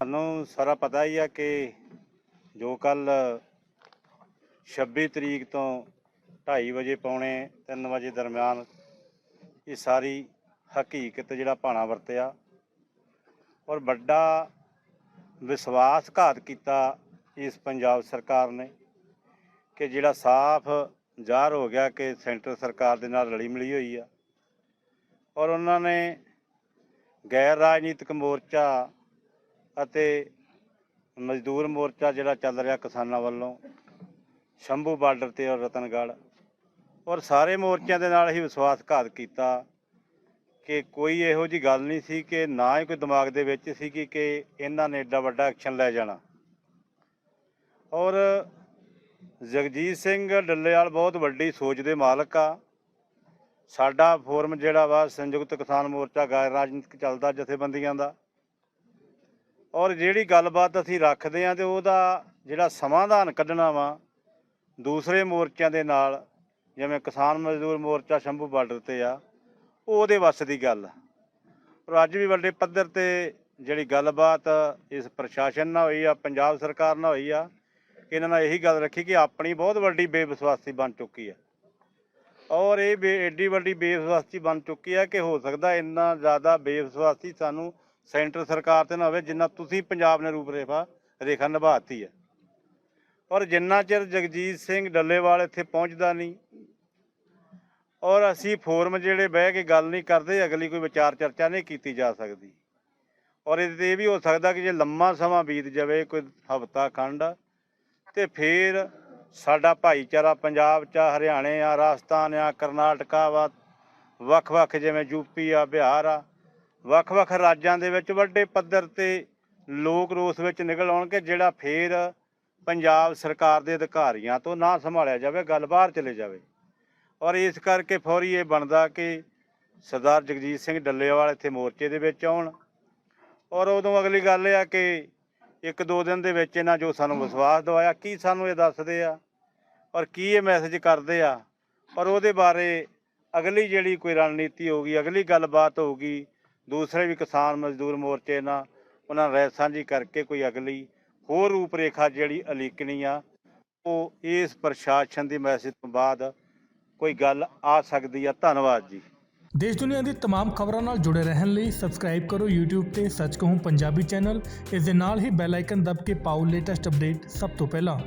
ਸਾਨੂੰ ਸਾਰਾ ਪਤਾ ਹੀ ਆ ਕਿ ਜੋ ਕੱਲ 26 ਤਰੀਕ ਤੋਂ 2:30 ਵਜੇ ਪੌਣੇ 3 ਵਜੇ ਦਰਮਿਆਨ ਇਹ ਸਾਰੀ ਹਕੀਕਤ ਜਿਹੜਾ ਭਾਣਾ ਵਰਤਿਆ ਔਰ ਵੱਡਾ ਵਿਸ਼ਵਾਸਘਾਤ ਕੀਤਾ ਇਸ ਪੰਜਾਬ ਸਰਕਾਰ ਨੇ ਕਿ ਜਿਹੜਾ ਸਾਫ਼ ਜ਼ਾਹਰ ਹੋ ਗਿਆ ਕਿ ਸੈਂਟਰ ਸਰਕਾਰ ਦੇ ਨਾਲ ਰਲੀ ਮਿਲੀ ਹੋਈ ਆ ਔਰ ਉਹਨਾਂ ਨੇ ਗੈਰ ਰਾਜਨੀਤਿਕ ਮੋਰਚਾ ਅਤੇ ਮਜ਼ਦੂਰ ਮੋਰਚਾ ਜਿਹੜਾ ਚੱਲ ਰਿਹਾ ਕਿਸਾਨਾਂ ਵੱਲੋਂ, ਸ਼ੰਭੂ ਬਾਰਡਰ ਤੇ ਔਰ ਰਤਨਗੜ੍ਹ, ਔਰ ਸਾਰੇ ਮੋਰਚਿਆਂ ਦੇ ਨਾਲ ਹੀ ਵਿਸ਼ਵਾਸਘਾਤ ਕੀਤਾ ਕਿ ਕੋਈ ਇਹੋ ਜੀ ਗੱਲ ਨਹੀਂ ਸੀ ਕਿ ਨਾ ਹੀ ਕੋਈ ਦਿਮਾਗ ਦੇ ਵਿੱਚ ਸੀ ਕਿ ਕਿ ਇਹਨਾਂ ਨੇ ਏਡਾ ਵੱਡਾ ਐਕਸ਼ਨ ਲੈ ਜਾਣਾ। ਔਰ ਜਗਜੀਤ ਸਿੰਘ ਡੱਲੇਵਾਲ ਬਹੁਤ ਵੱਡੀ ਸੋਚ ਦੇ ਮਾਲਕ ਆ। ਸਾਡਾ ਫੋਰਮ ਜਿਹੜਾ ਵਾ ਸੰਯੁਕਤ ਕਿਸਾਨ ਮੋਰਚਾ ਗੈਰ ਰਾਜਨੀਤਿਕ ਚੱਲਦਾ ਜਥੇਬੰਦੀਆਂ ਦਾ। ਔਰ ਜਿਹੜੀ ਗੱਲਬਾਤ ਅਸੀਂ ਰੱਖਦੇ ਆ ਤੇ ਉਹਦਾ ਜਿਹੜਾ ਸਮਾਧਾਨ ਕੱਢਣਾ ਵਾ ਦੂਸਰੇ ਮੋਰਚਿਆਂ ਦੇ ਨਾਲ, ਜਿਵੇਂ ਕਿਸਾਨ ਮਜ਼ਦੂਰ ਮੋਰਚਾ ਸ਼ੰਭੂ ਬਾਰਡਰ ਤੇ ਆ ਉਹਦੇ ਵੱਸ ਦੀ ਗੱਲ ਆ। ਪਰ ਅੱਜ ਵੀ ਵੱਡੇ ਪੱਧਰ ਤੇ ਜਿਹੜੀ ਗੱਲਬਾਤ ਇਸ ਪ੍ਰਸ਼ਾਸਨ ਨਾਲ ਹੋਈ ਆ, ਪੰਜਾਬ ਸਰਕਾਰ ਨਾਲ ਹੋਈ ਆ, ਇਹਨਾਂ ਨਾਲ ਇਹੀ ਗੱਲ ਰੱਖੀ ਕਿ ਆਪਣੀ ਬਹੁਤ ਵੱਡੀ ਬੇਵਿਸ਼ਵਾਸੀ ਬਣ ਚੁੱਕੀ ਆ। ਔਰ ਇਹ ਬੇ ਏਡੀ ਵੱਡੀ ਬੇਵਿਸ਼ਵਾਸੀ ਬਣ ਚੁੱਕੀ ਆ ਕਿ ਹੋ ਸਕਦਾ ਇੰਨਾ ਜ਼ਿਆਦਾ ਬੇਵਿਸ਼ਵਾਸੀ ਸਾਨੂੰ ਸੈਂਟਰ ਸਰਕਾਰ ਤੇ ਨਾ ਹੋਵੇ ਜਿੰਨਾ ਤੁਸੀਂ ਪੰਜਾਬ ਨੇ ਰੂਪ ਰੇਖਾ ਰੇਖਾ ਨਿਭਾਤੀ ਹੈ। ਔਰ ਜਿੰਨਾ ਚਿਰ ਜਗਜੀਤ ਸਿੰਘ ਡੱਲੇਵਾਲ ਇੱਥੇ ਪਹੁੰਚਦਾ ਨਹੀਂ ਔਰ ਅਸੀਂ ਫੋਰਮ ਜਿਹੜੇ ਬਹਿ ਕੇ ਗੱਲ ਨਹੀਂ ਕਰਦੇ ਅਗਲੀ ਕੋਈ ਵਿਚਾਰ ਚਰਚਾ ਨਹੀਂ ਕੀਤੀ ਜਾ ਸਕਦੀ। ਔਰ ਇਹਦੇ ਤੇ ਇਹ ਵੀ ਹੋ ਸਕਦਾ ਕਿ ਜੇ ਲੰਮਾ ਸਮਾਂ ਬੀਤ ਜਾਵੇ ਕੋਈ ਹਫਤਾ ਖੰਡ ਤੇ ਫਿਰ ਸਾਡਾ ਭਾਈਚਾਰਾ ਪੰਜਾਬ ਚ ਆ, ਹਰਿਆਣੇ ਆ ਰਾਜਸਥਾਨ ਆ ਕਰਨਾਟਕਾ ਵਾ ਵੱਖ-ਵੱਖ ਜਿਵੇਂ ਯੂਪੀ ਆ ਬਿਹਾਰ ਆ ਵੱਖ-ਵੱਖ ਰਾਜਾਂ ਦੇ ਵਿੱਚ ਵੱਡੇ ਪੱਧਰ ਤੇ ਲੋਕ ਰੋਸ ਵਿੱਚ ਨਿਕਲ ਆਉਣਗੇ, ਜਿਹੜਾ ਫੇਰ ਪੰਜਾਬ ਸਰਕਾਰ ਦੇ ਅਧਿਕਾਰੀਆਂ ਤੋਂ ਨਾ ਸੰਭਾਲਿਆ ਜਾਵੇ, ਗੱਲ ਬਾਹਰ ਚਲੇ ਜਾਵੇ। ਔਰ ਇਸ ਕਰਕੇ ਫੌਰੀ ਇਹ ਬਣਦਾ ਕਿ ਸਰਦਾਰ ਜਗਜੀਤ ਸਿੰਘ ਡੱਲੇਵਾਲ ਇੱਥੇ ਮੋਰਚੇ ਦੇ ਵਿੱਚ ਆਉਣ। ਔਰ ਉਦੋਂ ਅਗਲੀ ਗੱਲ ਇਹ ਆ ਕਿ ਇੱਕ ਦੋ ਦਿਨ ਦੇ ਵਿੱਚ ਇਹਨਾਂ ਜੋ ਸਾਨੂੰ ਵਿਸ਼ਵਾਸ ਦਵਾਇਆ, ਕੀ ਸਾਨੂੰ ਇਹ ਦੱਸਦੇ ਆ ਔਰ ਕੀ ਇਹ ਮੈਸੇਜ ਕਰਦੇ ਆ। ਔਰ ਉਹਦੇ ਬਾਰੇ ਅਗਲੀ ਜਿਹੜੀ ਕੋਈ ਰਣਨੀਤੀ ਹੋਊਗੀ ਅਗਲੀ ਗੱਲਬਾਤ ਹੋਊਗੀ ਦੂਸਰੇ ਵੀ ਕਿਸਾਨ ਮਜ਼ਦੂਰ ਮੋਰਚੇ ਨਾਲ ਉਹਨਾਂ ਨਾਲ ਰਾਏ ਸਾਂਝੀ ਕਰਕੇ ਕੋਈ ਅਗਲੀ ਹੋਰ ਰੂਪ ਰੇਖਾ ਜਿਹੜੀ ਅਲੀਕਣੀ ਆ ਉਹ ਇਸ ਪ੍ਰਸ਼ਾਸਨ ਦੀ ਮੈਸੇਜ ਤੋਂ ਬਾਅਦ ਕੋਈ ਗੱਲ ਆ ਸਕਦੀ ਆ ਧੰਨਵਾਦ ਜੀ ਦੇਸ਼ ਦੁਨੀਆ ਦੀ तमाम ਖਬਰਾਂ ਨਾਲ ਜੁੜੇ ਰਹਿਣ ਲਈ ਸਬਸਕ੍ਰਾਈਬ ਕਰੋ YouTube ਤੇ ਸੱਚ ਕਹੂੰ ਪੰਜਾਬੀ ਚੈਨਲ ਇਸ ਦੇ ਨਾਲ ਹੀ ਬੈਲ ਆਈਕਨ ਦਬ ਕੇ ਪਾਓ ਲੇਟੈਸਟ ਅਪਡੇਟ ਸਭ ਤੋਂ ਪਹਿਲਾਂ